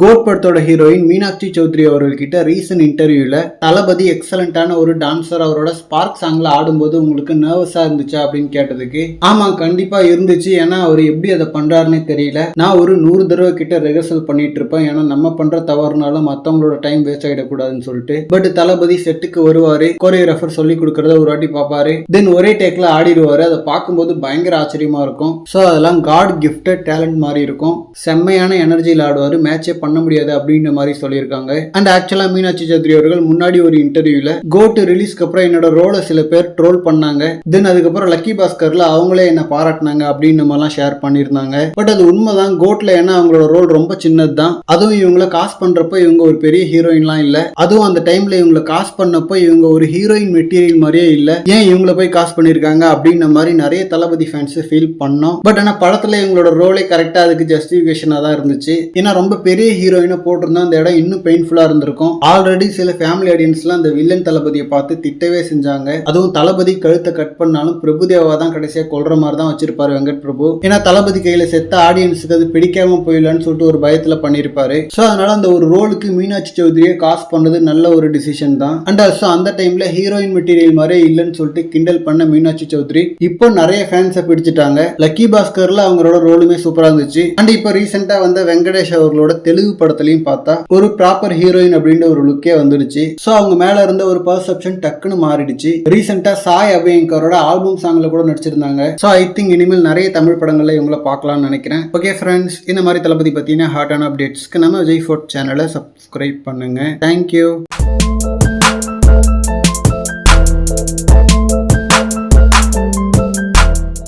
Code படத்தோட heroine Meenakshi Chaudhary அவர்கள்கிட்ட recent இன்டர்வியூல தளபதி எக்ஸலண்ட்டான ஒரு டான்சர் அவரோட ஸ்பார்க் சாங்ல ஆடும்போது உங்களுக்கு நர்வஸா இருந்துச்சா அப்படின்னு கேட்டதுக்கு ஆமா கண்டிப்பா இருந்துச்சு. ஏன்னா அவர் எப்படி அதை பண்றாருன்னே தெரியல. நான் ஒரு நூறு தடவை கிட்ட ரிஹர்சல் பண்ணிட்டு இருப்பேன். ஏன்னா நம்ம பண்ற தவறுனால மத்தவங்களோட டைம் வேஸ்ட் ஆகிடக்கூடாதுன்னு சொல்லிட்டு. பட் தளபதி செட்டுக்கு வருவாரு. கோரியோகிராஃபர் சொல்லி கொடுக்கறத ஒரு வாட்டி பார்ப்பாரு. தென் ஒரே டேக்ல ஆடிடுவாரு. அதை பார்க்கும்போது பயங்கர ஆச்சரியமா இருக்கும். ஸோ அதெல்லாம் காட் கிஃப்டட் டேலண்ட் மாதிரி இருக்கும். செம்மையான எனர்ஜியில் ஆடுவார். மேட்சே பண்ண முடியாது அப்படின்ற மாதிரி சொல்லியிருக்காங்க. அண்ட் ஆக்சுவலாக மீனாட்சி சௌத்ரி அவர்கள் முன்னாடி ஒரு இன்டர்வியூல கோட்டு ரிலீஸ்க்கு அப்புறம் என்னோட ரோலை சில பேர் ட்ரோல் பண்ணாங்க. தென் அதுக்கப்புறம் லக்கி பாஸ்கர்ல அவங்களே என்ன பாராட்டினாங்க அப்படின்னு மாதிரிலாம் ஷேர் பண்ணியிருந்தாங்க. பட் அது உண்மைதான் கோட்ல ஏன்னா அவங்களோட ரோல் ரொம்ப சின்னது தான் அதுவும் இவங்கள காசு பண்றப்ப இவங்க ஒரு பெரிய ஹீரோயின்லாம் இல்ல. அதுவும் அந்த டைம்ல இவங்கள காசு பண்ணப்போ இவங்க ஒரு ஹீரோயின் மெட்டீரியல் மாதிரியே இல்ல. ஏன் இவங்கள போய் காசு பண்ணியிருக்காங்க அப்படின்ற மாதிரி நிறைய தளபதி ஃபேன்ஸ் ஃபீல் பண்ணோம். பட் ஆனால் படத்துல இவங்களோட ரோலே கரெக்டாக அதுக்கு ஜஸ்டிஃபிகேஷனாக தான் இருந்துச்சு. ஏன்னா ரொம்ப பெரிய ஹீரோயினை போட்டிருந்தா அந்த இடம் இன்னும் பெயின்ஃபுல்லாக இருந்திருக்கும். ஆல்ரெடி சில ஃபேமிலி ஆடியன்ஸ்லாம் அந்த வில்லன் தளபதியை பார்த்து திட்டவே செஞ்சாங்க. அதுவும் தளபதி கழுத்தை கட் பண்ணாலும் பிரபுதேவா தான் கடைசியாக கொள்ற மாதிரி தான் வச்சிருப்பாரு வெங்கட் பிரபு. ஏன்னா தளபதி கையில் செத்த ஆடியன்ஸுக்கு அது பிடிக்காம போயிடலான்னு சொல்லிட்டு ஒரு பயத்தில் பண்ணியிருப்பாரு. ஸோ அதனால அந்த ஒரு ரோலுக்கு மீனாட்சி சௌத்ரியை காசு பண்ணது நல்ல ஒரு டிசிஷன் தான். அண்ட் ஆல்சோ அந்த டைம்ல ஹீரோயின் மெட்டீரியல் மாதிரியே இல்லைன்னு சொல்லிட்டு கிண்டல் பண்ண மீனாட்சி சௌத்ரி இப்போ நிறைய ஃபேன்ஸை பிடிச்சிட்டாங்க. லக்கி பாஸ்கர்ல அவங்களோட ரோலுமே சூப்பராக இருந்துச்சு. அண்ட் இப்போ ரீசெண்டாக வந்த வெங்கடேஷ் அவர்களோட தெலுங்கு படத்துலையும் பார்த்தா ஒரு ப்ராப்பர் ஹீரோயின் அப்படின்ற ஒரு லுக்கே வந்துருச்சு ஸோ அவங்க மேலே இருந்த ஒரு பர்செப்ஷன் டக்குன்னு மாறிடுச்சு. ரீசெண்டாக சாய் அபயங்கரோட ஆல்பம் சாங்ல கூட நடிச்சிருந்தாங்க. ஸோ ஐ திங்க் இனிமேல் நிறைய தமிழ் படங்களில் இவங்கள பார்க்கலாம்னு நினைக்கிறேன். ஓகே ஃப்ரெண்ட்ஸ் இந்த மாதிரி தளபதி பார்த்தீங்கன்னா ஹார்டான அப்டேட்ஸ்க்கு நம்ம விஜய் ஃபோர்ட் சேனலை சப்ஸ்கிரைப் பண்ணுங்கள் தேங்க்யூ